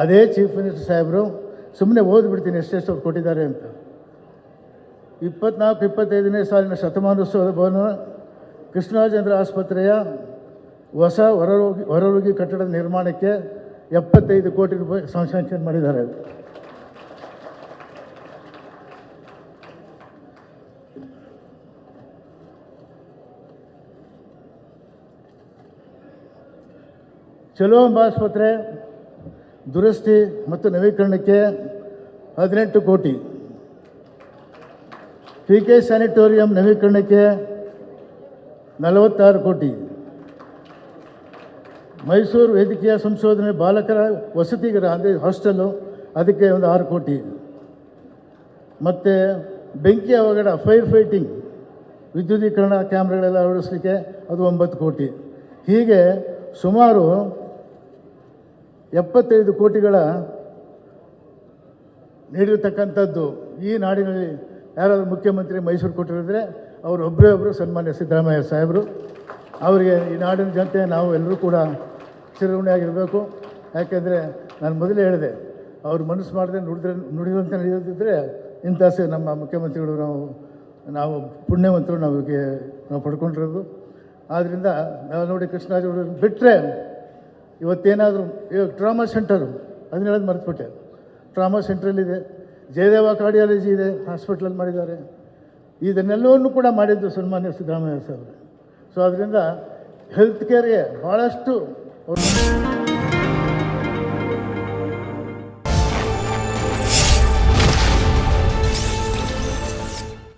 ಅದೇ chief minister ಸಾಹೇಬರು ಸುಮ್ಮನೆ ಓದ್ಬಿಡ್ತೀನಿ ಎಷ್ಟೆಷ್ಟು ಅವ್ರು ಕೊಟ್ಟಿದ್ದಾರೆ ಅಂತ. ಇಪ್ಪತ್ನಾಲ್ಕು, ಇಪ್ಪತ್ತೈದನೇ ಸಾಲಿನ ಶತಮಾನೋತ್ಸವದ ಭವನ ಕೃಷ್ಣರಾಜೇಂದ್ರ ಆಸ್ಪತ್ರೆಯ ಹೊಸ ಹೊರರೋಗಿ ಹೊರರೋಗಿ ಕಟ್ಟಡ ನಿರ್ಮಾಣಕ್ಕೆ ಎಪ್ಪತ್ತೈದು ಕೋಟಿ ರೂಪಾಯಿ ಸಂಶೋಧನೆ ಮಾಡಿದ್ದಾರೆ. ಚಲೋ ಆಸ್ಪತ್ರೆ ದುರಸ್ತಿ ಮತ್ತು ನವೀಕರಣಕ್ಕೆ ಹದಿನೆಂಟು ಕೋಟಿ. ಪಿ ಕೆ ಸ್ಯಾನಿಟೋರಿಯಂ ನವೀಕರಣಕ್ಕೆ ನಲವತ್ತಾರು ಕೋಟಿ. ಮೈಸೂರು ವೈದ್ಯಕೀಯ ಸಂಶೋಧನೆ ಬಾಲಕರ ವಸತಿಗರ, ಅಂದರೆ ಹಾಸ್ಟೆಲ್ಲು ಅದಕ್ಕೆ ಒಂದು ಆರು ಕೋಟಿ. ಮತ್ತು ಬೆಂಕಿ ಅವಘಡ ಫೈರ್ ಫೈಟಿಂಗ್ ವಿದ್ಯುದೀಕರಣ ಕ್ಯಾಮ್ರಾಗಳೆಲ್ಲ ಅಳವಡಿಸಲಿಕ್ಕೆ ಅದು ಒಂಬತ್ತು ಕೋಟಿ. ಹೀಗೆ ಸುಮಾರು ಎಪ್ಪತ್ತೈದು ಕೋಟಿಗಳ ನೀಡಿರ್ತಕ್ಕಂಥದ್ದು ಈ ನಾಡಿನಲ್ಲಿ ಯಾರಾದರೂ ಮುಖ್ಯಮಂತ್ರಿ ಮೈಸೂರು ಕೊಟ್ಟಿರಿದ್ರೆ ಅವರು ಒಬ್ಬರೇ ಒಬ್ಬರು ಸನ್ಮಾನ್ಯ ಸಿದ್ದರಾಮಯ್ಯ ಸಾಹೇಬರು. ಅವರಿಗೆ ಈ ನಾಡಿನ ಜನತೆ, ನಾವು ಎಲ್ಲರೂ ಕೂಡ ಚಿರಋಣಿಯಾಗಿರಬೇಕು. ಯಾಕೆಂದರೆ ನಾನು ಮೊದಲೇ ಹೇಳಿದೆ, ಅವ್ರು ಮನಸ್ಸು ಮಾಡದೆ ನುಡಿದ್ರೆ ನುಡಿದಂತೆ ನಡೆಯೋದಿದ್ದರೆ ಇಂಥ ಸೇ ನಮ್ಮ ಮುಖ್ಯಮಂತ್ರಿಗಳು ನಾವು ನಾವು ಪುಣ್ಯವಂತರು, ನಾವು ನಾವು ಪಡ್ಕೊಂಡಿರೋದು. ಆದ್ದರಿಂದ ನಾವು ನೋಡಿ ಕೃಷ್ಣರಾಜ ಬಿಟ್ಟರೆ ಇವತ್ತೇನಾದರೂ, ಇವಾಗ ಟ್ರಾಮಾ ಸೆಂಟರು ಅದನ್ನ ಹೇಳೋದು ಮರೆತುಬಿಟ್ಟೆ. ಟ್ರಾಮಾ ಸೆಂಟ್ರಲ್ಲಿದೆ ಜಯದೇವ ಕಾರ್ಡಿಯಾಲಜಿ ಇದೆ ಹಾಸ್ಪಿಟ್ಲಲ್ಲಿ ಮಾಡಿದ್ದಾರೆ. ಇದನ್ನೆಲ್ಲವನ್ನು ಕೂಡ ಮಾಡಿದ್ದು ಸನ್ಮಾನ್ಯ ಸಿದ್ದರಾಮಯ್ಯ ಸಾಹೇಬರು ಸೊ ಅದರಿಂದ ಹೆಲ್ತ್ ಕೇರ್ಗೆ ಭಾಳಷ್ಟು